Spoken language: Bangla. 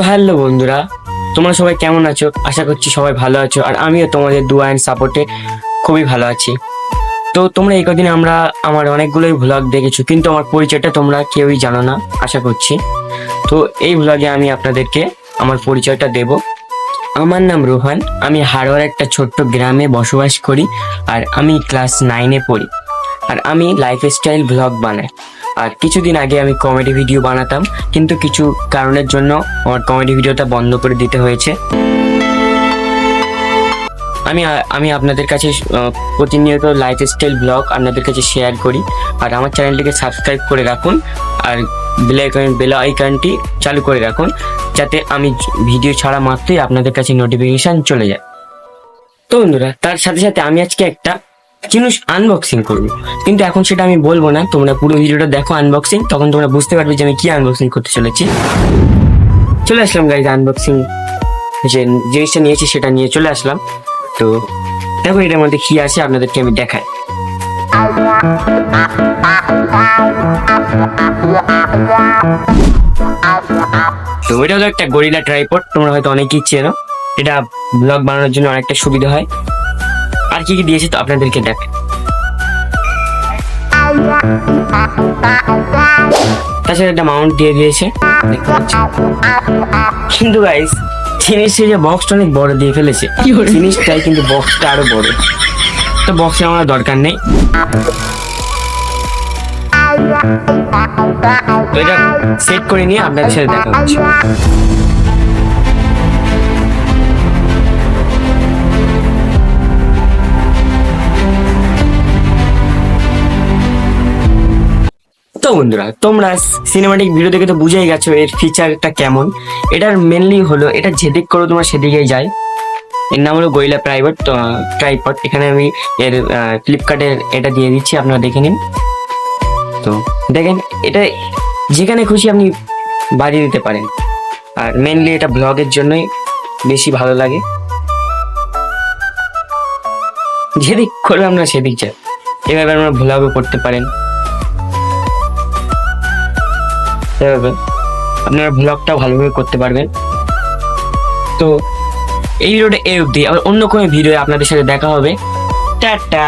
তো হ্যালো বন্ধুরা, তোমরা সবাই কেমন আছো? আশা করছি সবাই ভালো আছো, আর আমিও তোমাদের দু অ্যান্ড সাপোর্টে খুবই ভালো আছি। তো তোমরা এই কদিন আমরা আমার অনেকগুলোই ভ্লগ দেখেছ, কিন্তু আমার পরিচয়টা তোমরা কেউই জানো না, আশা করছি। তো এই ভ্লগে আমি আপনাদেরকে আমার পরিচয়টা দেব। আমার নাম রোহান, আমি হাড়োয়ার একটা ছোট্ট গ্রামে বসবাস করি, আর আমি ক্লাস নাইনে পড়ি। আর আমি লাইফস্টাইল ব্লগ বানাই। আর কিছুদিন আগে আমি কমেডি ভিডিও বানাতাম, কিন্তু কিছু কারণের জন্য আমার কমেডি ভিডিওটা বন্ধ করে দিতে হয়েছে। আমি আমি আপনাদের কাছে প্রতিনিয়ত লাইফস্টাইল ব্লগ আপনাদের কাছে শেয়ার করি। আর আমার চ্যানেলটিকে সাবস্ক্রাইব করে রাখুন, আর বেল আইকন বেল আইকনটি চালু করে রাখুন, যাতে আমি ভিডিও ছাড়া মাত্রই আপনাদের কাছে নোটিফিকেশন চলে যায়। তো বন্ধুরা, তার সাথে সাথে আমি আজকে একটা জিনিস আনবক্সিং করব। কিন্তু এখন সেটা আমি বলব না, তোমরা পুরো ভিডিওটা দেখো আনবক্সিং তখন তোমরা বুঝতে পারবে যে আমি কি আনবক্সিং করতে চলেছি। চলে আসলাম গাইজ আনবক্সিং যে জিনিসটা নিয়েছি সেটা নিয়ে চলে আসলাম। তো দেখো এটার মধ্যে কি আছে, আপনাদেরকে আমি দেখাই। তো এটা হলো একটা গরিলা ট্রাইপড তোমরা হয়তো অনেকেই চেনো। এটা ব্লগ বানানোর জন্য অনেকটা সুবিধা হয়। আর কি কি দিয়েছে তো আপনাদেরকে দেখ। তাছাড়া একটা মাউন্ট দিয়ে দিয়েছে। কিন্তু গাইস জিনিসটা যে বক্সটা অনেক বড় দিয়ে ফেলেছে। জিনিসটাই কিন্তু বক্সটা আরও বড়। তো বক্সের আমার দরকার নেই। তো এটা সেট করে নিয়ে আপনাদের সাথে দেখা হচ্ছে। তো বন্ধুরা, তোমরা সিনেমাটিক ভিডিও দেখে তো বুঝেই গেছো এর ফিচারটা কেমন। এটার মেনলি হলো, এটা যেদিক করো তোমার সেদিকেই যায়। এর নাম হলো গইলা প্রাইভেট ট্রাইপড এখানে আমি এর ফ্লিপকার্টের এটা দিয়ে দিচ্ছি, আপনারা দেখে নিন। তো, দেখেন, এটা যেখানে খুশি আপনি বাজিয়ে দিতে পারেন। আর মেনলি এটা ব্লগের জন্যই বেশি ভালো লাগে। যেদিক করবে আপনারা সেদিক যায় এভাবে আপনারা ভ্লগও করতে পারেন। এভাবে আপনারা ব্লগটা ভালোভাবে করতে পারবেন। তো এই ভিডিওটা এই অবধি। আবার অন্য কোনো ভিডিও আপনাদের সাথে দেখা হবে। টাটা!